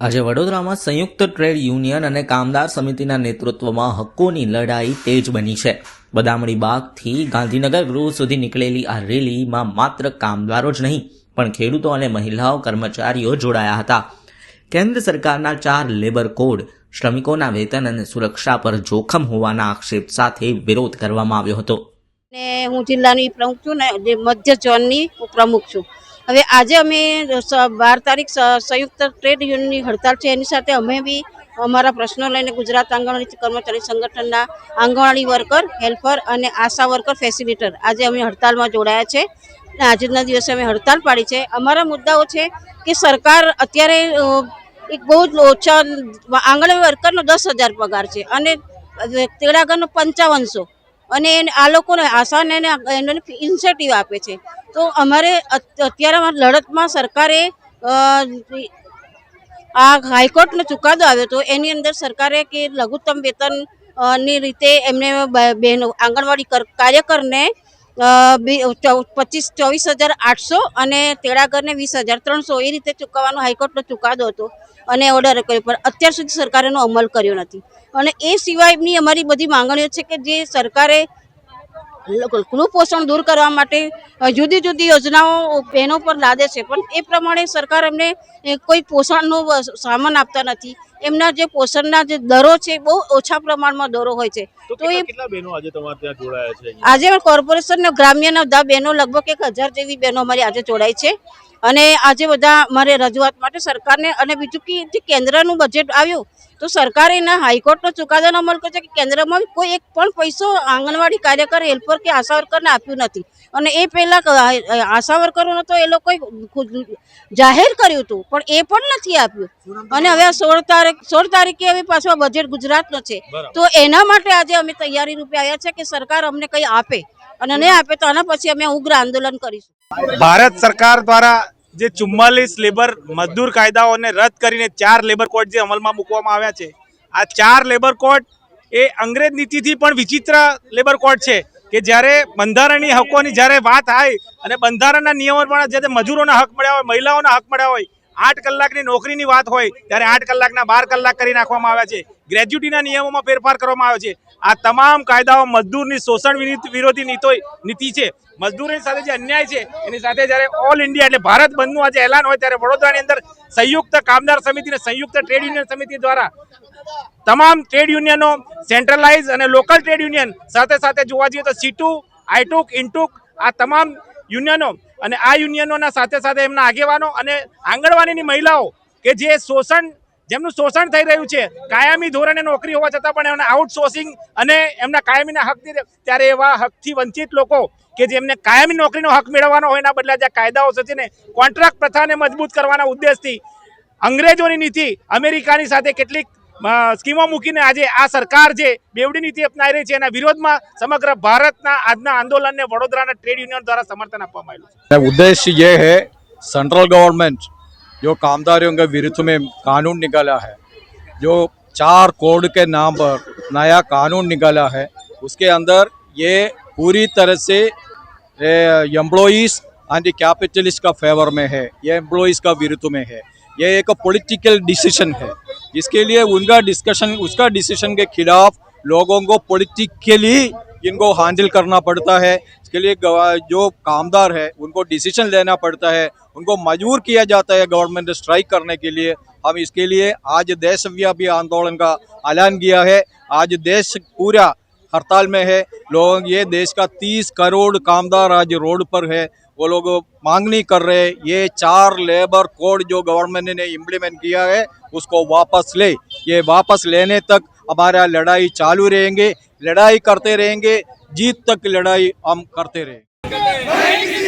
આજે વડોદરામાં સંયુક્ત ટ્રેડ યુનિયન અને કામદાર સમિતિના નેતૃત્વમાં હક્કોની લડાઈ તેજ બની છે. બદામડી બાગથી ગાંધીનગર ગૃહ સુધી નીકળેલી આ રેલીમાં માત્ર કામદારો જ નહીં, પણ ખેડૂતો અને મહિલાઓ કર્મચારીઓ જોડાયા હતા. કેન્દ્ર સરકારના ચાર લેબર કોડ, શ્રમિકોના વેતન અને સુરક્ષા પર જોખમ હોવાના આક્ષેપ સાથે વિરોધ કરવામાં આવ્યો હતો. ને હું જિલ્લાની પ્રમુખ છું ને જે મધ્ય ઝોનની પ્રમુખ છું. હવે આજે અમે બાર તારીખ સંયુક્ત ટ્રેડ યુનિયનની હડતાલ છે. એની સાથે અમે બી અમારા પ્રશ્નો લઈને ગુજરાત આંગણવાડી કર્મચારી સંગઠનના આંગણવાડી વર્કર, હેલ્પર અને આશા વર્કર, ફેસિલિટર આજે અમે હડતાલમાં જોડાયા છે. અને આજના દિવસે અમે હડતાલ પાડી છે. અમારા મુદ્દાઓ છે કે સરકાર અત્યારે એક બહુ જ ઓછા આંગણવાડી વર્કરનો દસ હજાર પગાર છે અને તેડાગરનો પંચાવનસો. અને આ લોકોને આસાને એને ઇન્સેન્ટિવ આપે છે. તો અમારે અત- અત્યારે લડતમાં સરકારે આ હાઈકોર્ટનો ચુકાદો આવ્યો હતો એની અંદર સરકારે કે લઘુત્તમ વેતનની રીતે એમને બહેનો આંગણવાડી કાર્યકરને પચીસ, ચોવીસ હજાર આઠસો અને તેડાગરને વીસ હજાર ત્રણસો. એ રીતે ચૂકવવાનો હાઈકોર્ટનો ચુકાદો હતો અને ઓર્ડર કર્યો, પણ અત્યાર સુધી સરકારે એનો અમલ કર્યો નથી. અને એ સિવાયની અમારી બધી માંગણીઓ છે કે જે સરકારે કુપોષણ દૂર કરવા માટે જુદી જુદી યોજનાઓ બહેનો પર લાદે છે, પણ એ પ્રમાણે સરકાર એમને કોઈ પોષણનો સામાન આપતા નથી. એમના જે પોષણના જે દરો છે બહુ ઓછા પ્રમાણમાં દરો હોય છે. તો એ કેટલા કેટલા બહેનો આજે તમારે ત્યાં જોડાયા છે અહીંયા? આજે કોર્પોરેશન ને ગ્રામ્યના બધા બહેનો લગભગ એક હજાર જેવી બહેનો અમારી આજે જોડાય છે. અને આજે બધા અમારે રજૂઆત માટે સરકારને અને બીજું કે જે કેન્દ્રનું બજેટ આવ્યું તો સરકારે એના હાઈકોર્ટનો ચુકાદાનો અમલ કર્યો છે કે કેન્દ્રમાં કોઈ એક પણ પૈસો આંગણવાડી કાર્યકર હેલ્પર કે આશા વર્કરને આપ્યું નથી. અને એ પહેલાં આશા વર્કરોનો તો એ લોકોએ જાહેર કર્યું હતું પણ એ પણ નથી આપ્યું. અને હવે આ સોળ તારીખ સોળ તારીખે હવે પાછો બજેટ ગુજરાતનો છે. તો એના માટે આજે અમે તૈયારી રૂપે આવ્યા છે કે સરકાર અમને કંઈ આપે અને નહીં આપે તો આના પછી અમે ઉગ્ર આંદોલન કરીશું. ભારત સરકાર દ્વારા જે ચુમ્માલીસ લેબર મજદૂર કાયદાઓને રદ કરીને ચાર લેબર કોડ જે અમલમાં મૂકવામાં આવ્યા છે આ ચાર લેબર કોડ એ અંગ્રેજ નીતિથી પણ વિચિત્ર લેબર કોડ છે કે જ્યારે બંધારણની હકોની જ્યારે વાત થાય અને બંધારણના નિયમો પણ જ્યારે મજૂરોના હક મળ્યા હોય મહિલાઓના હક મળ્યા હોય આઠ કલાકની નોકરીની વાત હોય, ત્યારે આઠ કલાકના બાર કલાક કરી નાખવામાં આવ્યા છે. ગ્રેજ્યુટીના નિયમોમાં ફેરફાર કરવામાં આવ્યો છે. આ તમામ કાયદાઓ મજદૂરની શોષણ વિરોધી નીતો નીતિ છે. મજદૂરની સાથે જે અન્યાય છે, એની સાથે જ્યારે ઓલ ઇન્ડિયા એટલે ભારત બંધનું આજે એલાન હોય ત્યારે વડોદરાની અંદર સંયુક્ત કામદાર સમિતિ અને સંયુક્ત ટ્રેડ યુનિયન સમિતિ દ્વારા તમામ ટ્રેડ યુનિયનો સેન્ટ્રલાઇઝ અને લોકલ ટ્રેડ યુનિયન સાથે સાથે જોવા જઈએ તો સીટુ આઈટુક ઇન્ટુક આ તમામ યુનિયનો અને આ યુનિયનોના સાથે સાથે એમના આગેવાનો અને આંગણવાડીની મહિલાઓ કે જે શોષણ, જેમનું શોષણ થઈ રહ્યું છે, કાયમી ધોરણે નોકરી હોવા છતાં પણ એમને આઉટસોર્સિંગ અને એમના કાયમીના હકથી ત્યારે એવા હકથી વંચિત લોકો કે જેમને કાયમી નોકરીનો હક મેળવવાનો હોય એના બદલે જે કાયદાઓ છે ને કોન્ટ્રાક્ટ પ્રથાને મજબૂત કરવાના ઉદ્દેશથી અંગ્રેજોની નીતિ અમેરિકાની સાથે કેટલીક સ્કીમો મૂકીને આજે આ સરકાર જે બેવડી નીતિ અપનાવી રહી છે એના વિરોધમાં સમગ્ર ભારતના આજના આંદોલનને વડોદરાના ટ્રેડ યુનિયન દ્વારા સમર્થન આપવામાં આવ્યું છે उद्देश्य ये है सेंट्रल गवर्नमेंट जो कामदारियों के विरुद्ध में कानून निकाला है जो चार कोड के नाम पर नया कानून निकाला है उसके अंदर ये पूरी तरह से एम्प्लॉइज एंड कैपिटलिस्ट का फेवर में है ये एम्प्लॉइज का विरुद्ध में है ये एक पॉलिटिकल डिसीज़न है। इसके लिए उनका डिस्कशन उसका डिसीज़न के खिलाफ लोगों को पॉलिटिकली इनको हैंडल करना पड़ता है। इसके लिए जो कामदार है, उनको डिसीज़न लेना पड़ता है। उनको मजबूर किया जाता है गवर्नमेंट स्ट्राइक करने के लिए। हम इसके लिए आज देशव्यापी आंदोलन का ऐलान किया है। आज देश पूरा हड़ताल में है। लोग ये देश का तीस करोड़ कामदार आज रोड पर है। वो लोग मांगनी कर रहे हैं। ये चार लेबर कोड जो गवर्नमेंट ने इम्प्लीमेंट किया है, उसको वापस ले। ये वापस लेने तक हमारा लड़ाई चालू रहेंगे। लड़ाई करते रहेंगे। जीत तक लड़ाई हम करते रहेंगे।